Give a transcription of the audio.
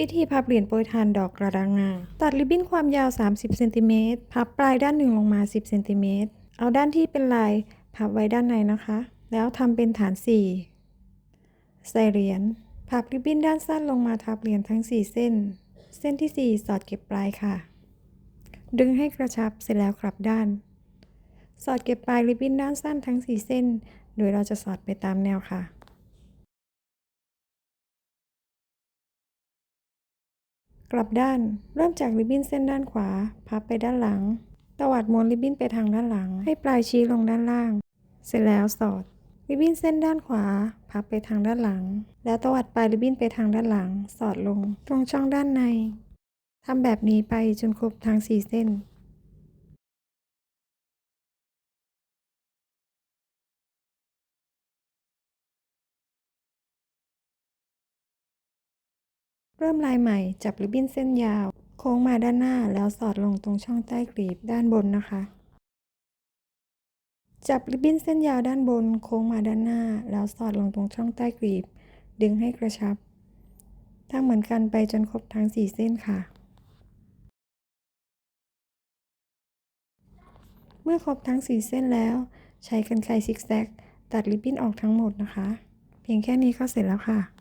วิธีพับเหรียญโปรยทานดอกกระดังงา ตัดริบบิ้นความยาว 30 เซนติเมตร พับปลายด้านหนึ่งลงมา 10 เซนติเมตร เอาด้านที่เป็นลาย พับไว้ด้านในนะคะ แล้วทำเป็นฐาน 4 ใส่เหรียญ พับริบบิ้นด้านสั้นลงมาทับเหรียญทั้ง 4 เส้น เส้นที่ 4 สอดเก็บปลายค่ะ ดึงให้กระชับ เสร็จแล้วกลับด้าน สอดเก็บปลายริบบิ้นด้านสั้นทั้ง 4 เส้น โดยเราจะสอดไปตามแนวค่ะ กลับด้าน เริ่มจากริบบิ้นเส้นด้านขวา พับไปด้านหลัง ตวัดม้วนริบบิ้นไปทางด้านหลัง ให้ปลายชี้ลงด้านล่าง เสร็จแล้วสอด ริบบิ้นเส้นด้านขวา พับไปทางด้านหลัง แล้วตวัดปลายริบบิ้นไปทางด้านหลัง สอดลง ตรงช่องด้านในทำแบบนี้ไปจนครบทั้ง4เส้น เริ่มลายใหม่ จับริบบิ้นเส้นยาว โค้งมาด้านหน้าแล้วสอดลงตรงช่องใต้กลีบด้านบนนะคะ จับริบบิ้นเส้นยาวด้านบน โค้งมาด้านหน้า แล้วสอดลงตรงช่องใต้กลีบ ดึงให้กระชับทำเหมือนกันไปจนครบทั้ง 4 เส้นค่ะ เมื่อครบทั้ง 4 เส้นแล้ว ใช้กรรไกรซิกแซกตัดริบบิ้นออกทั้งหมดนะคะ เพียงแค่นี้ก็เสร็จแล้วค่ะ